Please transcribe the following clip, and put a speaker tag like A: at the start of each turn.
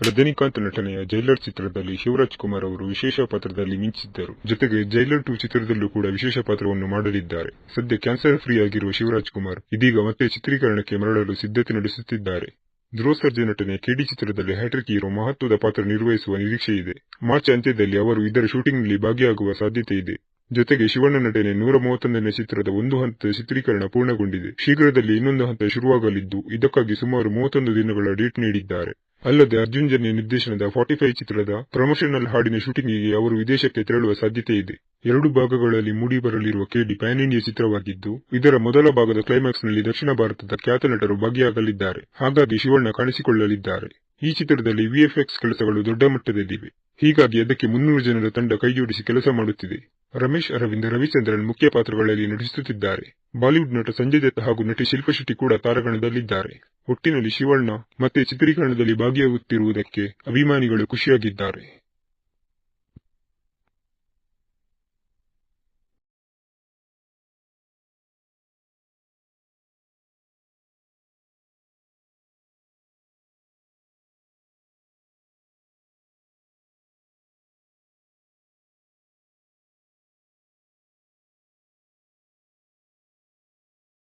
A: ರಜನಿಕಾಂತ್ ನಟನೆಯ ಜೈಲರ್ ಚಿತ್ರದಲ್ಲಿ ಶಿವರಾಜ್ ಕುಮಾರ್ ಅವರು ವಿಶೇಷ ಪಾತ್ರದಲ್ಲಿ ಮಿಂಚಿದ್ದರು. ಜೊತೆಗೆ ಜೈಲರ್ ಟು ಚಿತ್ರದಲ್ಲೂ ಕೂಡ ವಿಶೇಷ ಪಾತ್ರವನ್ನು ಮಾಡಲಿದ್ದಾರೆ. ಸದ್ಯ ಕ್ಯಾನ್ಸರ್ ಫ್ರೀ ಆಗಿರುವ ಶಿವರಾಜ್ ಕುಮಾರ್ ಇದೀಗ ಮತ್ತೆ ಚಿತ್ರೀಕರಣಕ್ಕೆ ಮರಳಲು ಸಿದ್ಧತೆ ನಡೆಸುತ್ತಿದ್ದಾರೆ. ಧ್ರುವ ಸರ್ಜೆ ನಟನೆಯ ಕೆಡಿ ಚಿತ್ರದಲ್ಲಿ ಹ್ಯಾಟ್ರಿಕ್ ಹೀರೋ ಮಹತ್ವದ ಪಾತ್ರ ನಿರ್ವಹಿಸುವ ನಿರೀಕ್ಷೆ ಇದೆ. ಮಾರ್ಚ್ ಅಂತ್ಯದಲ್ಲಿ ಅವರು ಇದರ ಶೂಟಿಂಗ್ನಲ್ಲಿ ಭಾಗಿಯಾಗುವ ಸಾಧ್ಯತೆ ಇದೆ. ಜೊತೆಗೆ ಶಿವಣ್ಣ ನಟನೆ ನೂರ ಮೂವತ್ತೊಂದನೇ ಚಿತ್ರದ ಒಂದು ಹಂತದ ಚಿತ್ರೀಕರಣ ಪೂರ್ಣಗೊಂಡಿದೆ. ಶೀಘ್ರದಲ್ಲಿ ಇನ್ನೊಂದು ಹಂತ ಶುರುವಾಗಲಿದ್ದು, ಇದಕ್ಕಾಗಿ ಸುಮಾರು ಮೂವತ್ತೊಂದು ದಿನಗಳ ಡೇಟ್ ನೀಡಿದ್ದಾರೆ. ಅಲ್ಲದೆ ಅರ್ಜುನ್ ನಿರ್ದೇಶನದ ಫಾರ್ಟಿ ಫೈವ್ ಚಿತ್ರದ ಪ್ರಮೋಷನಲ್ ಹಾಡಿನ ಶೂಟಿಂಗಿಗೆ ಅವರು ವಿದೇಶಕ್ಕೆ ತೆರಳುವ ಸಾಧ್ಯತೆ ಇದೆ. ಎರಡು ಭಾಗಗಳಲ್ಲಿ ಮೂಡಿಬರಲಿರುವ ಕೆಡಿ ಪ್ಯಾನ್ ಇಂಡಿಯಾ ಚಿತ್ರವಾಗಿದ್ದು, ಇದರ ಮೊದಲ ಭಾಗದ ಕ್ಲೈಮ್ಯಾಕ್ಸ್ನಲ್ಲಿ ದಕ್ಷಿಣ ಭಾರತದ ಖ್ಯಾತ ನಟರು ಭಾಗಿಯಾಗಲಿದ್ದಾರೆ. ಹಾಗಾಗಿ ಶಿವಣ್ಣ ಕಾಣಿಸಿಕೊಳ್ಳಲಿದ್ದಾರೆ. ಈ ಚಿತ್ರದಲ್ಲಿ ವಿಎಫ್ಎಕ್ಸ್ ಕೆಲಸಗಳು ದೊಡ್ಡ ಮಟ್ಟದಲ್ಲಿವೆ. ಹೀಗಾಗಿ ಅದಕ್ಕೆ ಮುನ್ನೂರು ಜನರ ತಂಡ ಕೈಜೋಡಿಸಿ ಕೆಲಸ ಮಾಡುತ್ತಿದೆ. ರಮೇಶ್, ಅರವಿಂದ್, ರವಿಚಂದ್ರನ್ ಮುಖ್ಯ ಪಾತ್ರಗಳಲ್ಲಿ ನಟಿಸುತ್ತಿದ್ದಾರೆ. ಬಾಲಿವುಡ್ ನಟ ಸಂಜಯ್ ದತ್ ಹಾಗೂ ನಟಿ ಶಿಲ್ಪಾ ಶೆಟ್ಟಿ ಕೂಡ ತಾರಗಣದಲ್ಲಿದ್ದಾರೆ. ಒಟ್ಟಿನಲ್ಲಿ ಶಿವಣ್ಣ, ಮತ್ತೆ ಚಿತ್ರೀಕರಣದಲ್ಲಿ ಭಾಗಿಯಾಗುತ್ತಿರುವುದಕ್ಕೆ ಅಭಿಮಾನಿಗಳು ಖುಷಿಯಾಗಿದ್ದಾರೆ.